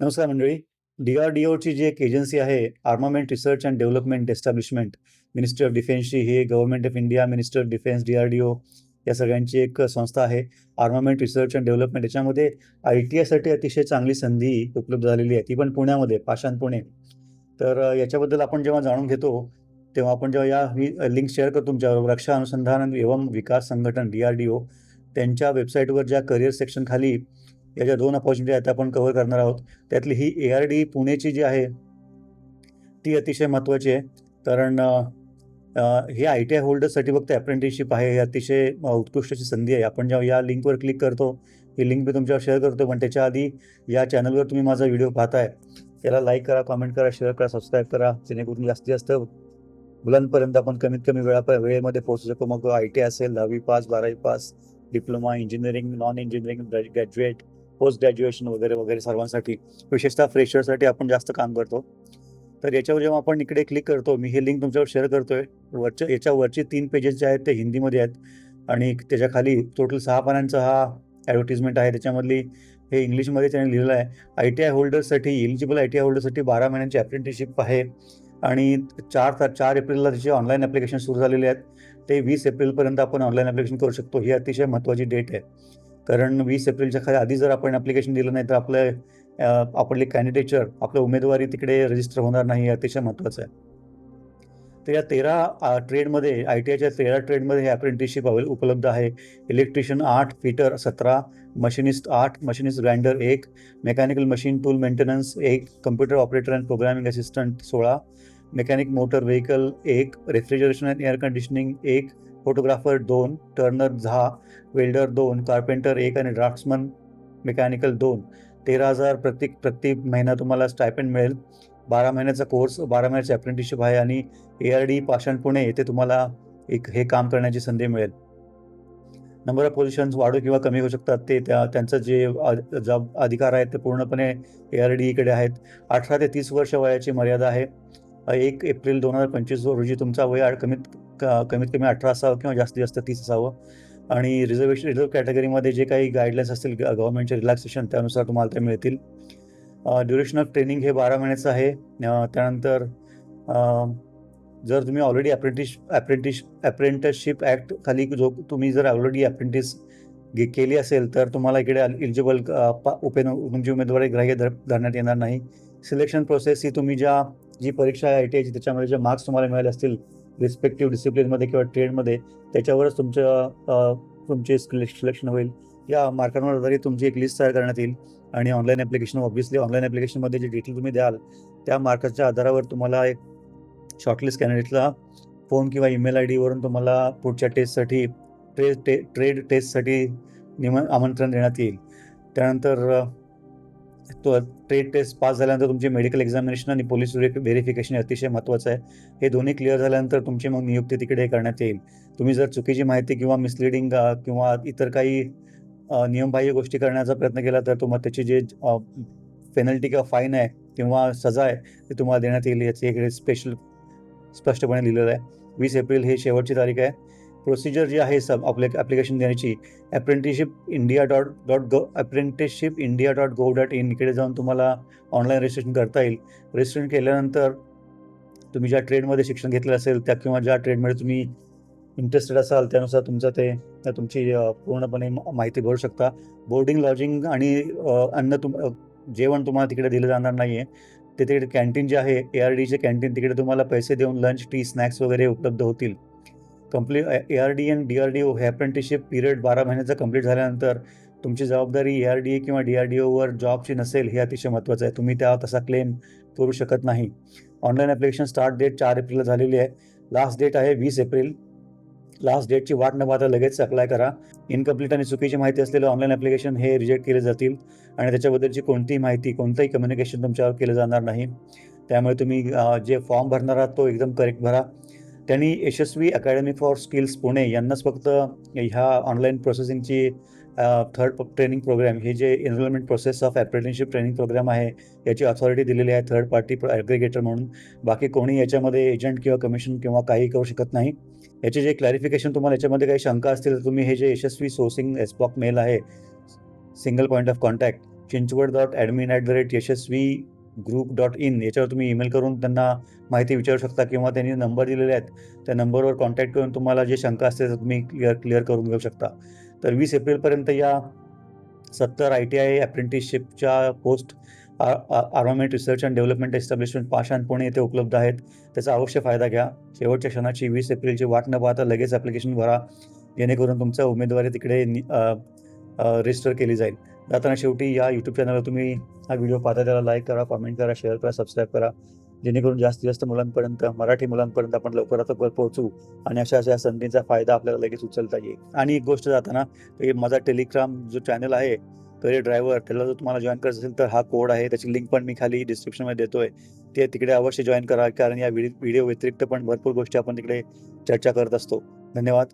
नमस्कार मंडळी. D R D ओची जी एक एजन्सी आहे armament research and development establishment ministry of डिफेन्सची he government of India minister of defence D R D O या सगळ्यांची एक संस्था आहे. आर्मामेंट रिसर्च अँड डेव्हलपमेंट याच्यामध्ये आय टी आयसाठी अतिशय चांगली संधी उपलब्ध झालेली आहे. ती पण पुण्यामध्ये पाषाण पुणे. तर याच्याबद्दल आपण जेव्हा जाणून घेतो तेव्हा आपण जेव्हा या मी लिंक शेअर करतो तुमच्याबरोबर रक्षा अनुसंधान एवं विकास संघटन डी आर डी ओ त्यांच्या वेबसाईटवर ज्या करिअर सेक्शन खाली या ज्या दोन अपॉर्च्युनिटी आहेत त्या आपण कव्हर करणार आहोत. त्यातली ही ए आर डी पुणेची जी आहे ती अतिशय महत्त्वाची आहे. कारण हे आय टी आय होल्डर्ससाठी फक्त अप्रेंटिसशिप आहे. ही अतिशय उत्कृष्टची संधी आहे. आपण जेव्हा या लिंकवर क्लिक करतो ही लिंक मी तुमच्यावर शेअर करतो पण त्याच्या आधी या चॅनलवर तुम्ही माझा व्हिडिओ पाहताय. त्याला लाईक करा कमेंट करा शेअर करा सबस्क्राईब करा. जेणेकरून जास्तीत जास्त मुलांपर्यंत आपण कमीत कमी वेळा वेळेमध्ये पोहोचू शकतो मग आय टी असेल दहावी पास बारावी pass diploma engineering non engineering graduate post graduation वगैरे वगैरे सर्वांसाठी विशेषतः फ्रेशरसाठी आपण जास्त काम करतो. तर याच्यावर जेव्हा आपण इकडे क्लिक करतो मी हे लिंक तुमच्यावर शेअर करतोय. वरच्या याच्या वरचे तीन पेजेस जे आहेत ते हिंदीमध्ये आहेत. आणि त्याच्याखाली टोटल सहा पानांचा हा ॲडव्हर्टिजमेंट आहे. त्याच्यामधली हे इंग्लिशमध्ये त्याने लिहिलेलं आहे. आय टी आय होल्डरसाठी इलिजिबल आय टी आय होल्डरसाठी बारा महिन्यांची अप्रेंटिसशिप आहे. आणि चार ता चार एप्रिलला त्याचे ऑनलाईन ॲप्लिकेशन सुरू झालेले आहेत. ते वीस एप्रिलपर्यंत आपण ऑनलाईन ॲप्लिकेशन करू शकतो. ही अतिशय महत्त्वाची डेट आहे. कारण वीस एप्रिलच्या खाली आधी जर आपण ॲप्लिकेशन दिलं नाही तर आपलं आपले कॅन्डिडेचर आपलं उमेदवारी तिकडे रजिस्टर होणार नाही हे अतिशय महत्त्वाचं आहे. तर या तेरा ट्रेडमध्ये आय टी आयच्या तेरा ट्रेडमध्ये हे अप्रेंटिसशिप अवेल उपलब्ध आहे. इलेक्ट्रिशियन आठ फिटर सतरा मशिनिस्ट आठ मशिनिस्ट ग्राइंडर एक मेकॅनिकल मशीन टूल मेंटेनन्स एक computer operator and programming assistant सोळा मेकॅनिक मोटर व्हेकल एक रेफ्रिजरेशन अँड एअर कंडिशनिंग एक फोटोग्राफर दोन टर्नर झा वेल्डर दोन कार्पेंटर एक आणि ड्राफ्ट्समन मेकॅनिकल दोन. तेरा हजार प्रत्येक प्रति महिना तुम्हाला स्टायपेंड मिळेल. बारा महिन्याचा कोर्स बारा महिन्याची अप्रेंटिसशिप आहे आणि A R D Pashan Pune येथे तुम्हाला एक हे काम करण्याची संधी मिळेल. नंबर ऑफ पोझिशन्स वाढू किंवा कमी होऊ शकतात ते त्या त्यांचं जे जब अधिकार आहेत ते पूर्णपणे ए आर डीकडे आहेत. अठरा ते तीस वर्ष वयाची मर्यादा आहे. एक एप्रिल दोन हजार पंचवीस रोजी तुमचा वय कमीत कमीत कमी अठरा असावं किंवा जास्तीत जास्त तीस असावं. आणि रिझर्वेशन रिझर्व कॅटेगरीमध्ये जे काही गाईडलाईन्स असतील गव्हर्नमेंटचे रिलॅक्सेशन त्यानुसार तुम्हाला ते मिळतील. ड्युरेशन ऑफ ट्रेनिंग हे बारा महिन्याचं आहे. त्यानंतर जर तुम्ही already apprentice apprentice apprenticeship act खाली जो तुम्ही जर ऑलरेडी अप्रेंटिस घे केली असेल तर तुम्हाला इकडे एलिजिबल उपेन तुमची उमेदवारी ग्राह्य धर धरण्यात येणार नाही. सिलेक्शन प्रोसेस ही तुम्ही ज्या जी परीक्षा आहे आय टी आयची त्याच्यामध्ये जे मार्क्स तुम्हाला मिळाले असतील रिस्पेक्टिव्ह डिसिप्लिनमध्ये किंवा ट्रेडमध्ये त्याच्यावरच तुमचं तुमचे सिलेक्शन होईल. या मार्कांवर आधारित तुमची एक लिस्ट तयार करण्यात येईल आणि ऑनलाईन ॲप्लिकेशन ऑब्व्हियसली ऑनलाईन ॲप्लिकेशनमध्ये जे डिटेल तुम्ही द्याल त्या मार्काच्या आधारावर तुम्हाला एक शॉर्टलिस्ट कॅन्डिडेटला फोन किंवा ईमेल आय डीवरून तुम्हाला पुढच्या टेस्टसाठी ट्रेड टे ट्रेड टेस्टसाठी निम आमंत्रण देण्यात येईल. त्यानंतर तो ट्रेड टेस्ट पास झाल्यानंतर तुमची मेडिकल एक्झामिनेशन आणि पोलीस व्हेरिफिकेशन अतिशय महत्त्वाचं आहे. हे दोन्ही क्लिअर झाल्यानंतर तुमची मग नियुक्ती तिकडे करण्यात येईल. तुम्ही जर चुकीची माहिती किंवा मिसलिडिंग किंवा इतर काही नियमबाह्य गोष्टी करण्याचा प्रयत्न केला तर तुम्हाला त्याची जे पेनल्टी किंवा फाईन आहे किंवा सजा आहे ते तुम्हाला देण्यात येईल याची एक स्पेशल स्पष्टपणे लिहिलेलं आहे. वीस एप्रिल हे शेवटची तारीख आहे. प्रोसिजर जी आहे सब आपल्या ॲप्लिकेशन देण्याची apprenticeship India dot dot gov apprenticeship India dot gov dot in इकडे जाऊन तुम्हाला ऑनलाईन रजिस्ट्रेशन करता येईल. रजिस्ट्रेशन केल्यानंतर तुम्ही ज्या ट्रेडमध्ये शिक्षण घेतलेलं असेल त्या किंवा ज्या ट्रेडमध्ये तुम्ही इंटरेस्टेड असाल त्यानुसार तुमचं ते तुमची पूर्णपणे माहिती भरू शकता. बोर्डिंग लॉजिंग आणि अन्न तुम जेवण तुम्हाला तिकडे दिलं जाणार नाही आहे ते तिकडे कॅन्टीन जे आहे ए आर डीचे कॅन्टीन तिकडे तुम्हाला पैसे देऊन लंच टी स्नॅक्स वगैरे उपलब्ध होतील. Complete A R D and D R D O हे अप्रेंटिसशिप पिरियड बारा महिन्याचा कंप्लीट झाल्यानंतर तुमची जबाबदारी ए आर डी ए किंवा डी आर डी ओवर जॉबची नसेल हे अतिशय महत्त्वाचं आहे. तुम्ही त्या तसा क्लेम करू शकत नाही. ऑनलाईन ॲप्लिकेशन स्टार्ट डेट चार एप्रिलला झालेली आहे. लास्ट डेट आहे वीस एप्रिल. लास्ट डेटची वाट न पाहता लगेच अप्लाय करा. इनकम्प्लीट आणि चुकीची माहिती असलेलं ऑनलाईन ॲप्लिकेशन हे रिजेक्ट केले जातील आणि त्याच्याबद्दलची कोणतीही माहिती कोणतंही कम्युनिकेशन तुमच्यावर केलं जाणार नाही. त्यामुळे तुम्ही जे फॉर्म भरणार आहात तो एकदम करेक्ट भरा. त्यांनी Yashaswi academy for skills Pune यांनाच फक्त ह्या ऑनलाईन प्रोसेसिंगची थर्ड ट्रेनिंग प्रोग्राम हे जे enrolment process of apprenticeship training programme आहे याची ऑथॉरिटी दिलेली आहे थर्ड पार्टी ॲग्रिगेटर म्हणून. बाकी कोणी याच्यामध्ये एजंट किंवा कमिशन किंवा काही करू शकत नाही. याचे जे क्लॅरिफिकेशन तुम्हाला याच्यामध्ये काही शंका असतील तर तुम्ही हे जे यशस्वी सोर्सिंग एसपॉक मेल आहे single point of contact Chinchwad dot admin at the rate Yashaswi group dot in याच्यावर तुम्ही ईमेल करून त्यांना माहिती विचारू शकता किंवा त्यांनी नंबर दिलेले आहेत त्या नंबरवर कॉन्टॅक्ट करून तुम्हाला जे शंका असते ते तुम्ही क्लिअर क्लिअर करून घेऊ शकता. तर वीस एप्रिलपर्यंत या सत्तर I T I अप्रेंटिसशिपच्या post armament research and development establishment Pashan Pune येथे उपलब्ध आहेत. त्याचा अवश्य फायदा घ्या. शेवटच्या क्षणाची वीस एप्रिलची वाट न पाहता लगेच ॲप्लिकेशन भरा. जेणेकरून तुमचा उमेदवारी तिकडे रजिस्टर केली जाईल. जाताना शेवटी या यूट्यूब चॅनलवर तुम्ही हा व्हिडिओ पाहता त्याला लाईक करा कॉमेंट करा शेअर करा सबस्क्राईब करा. जेणेकरून जास्तीत जास्त मुलांपर्यंत मराठी मुलांपर्यंत आपण लवकरात लवकर पोहोचू आणि अशा अशा संधींचा फायदा आपल्याला लगेच उचलता येईल. आणि एक गोष्ट जाताना माझा टेलिग्राम जो चॅनल आहे करिअर ड्रायव्हर त्याला जर तुम्हाला जॉईन करायचं असेल तर हा कोड आहे त्याची लिंक पण मी खाली डिस्क्रिप्शनमध्ये देतोय. ते तिकडे अवश्य जॉईन करा कारण या व्हिडिओ व्यतिरिक्त पण भरपूर गोष्टी आपण तिकडे चर्चा करत असतो. धन्यवाद.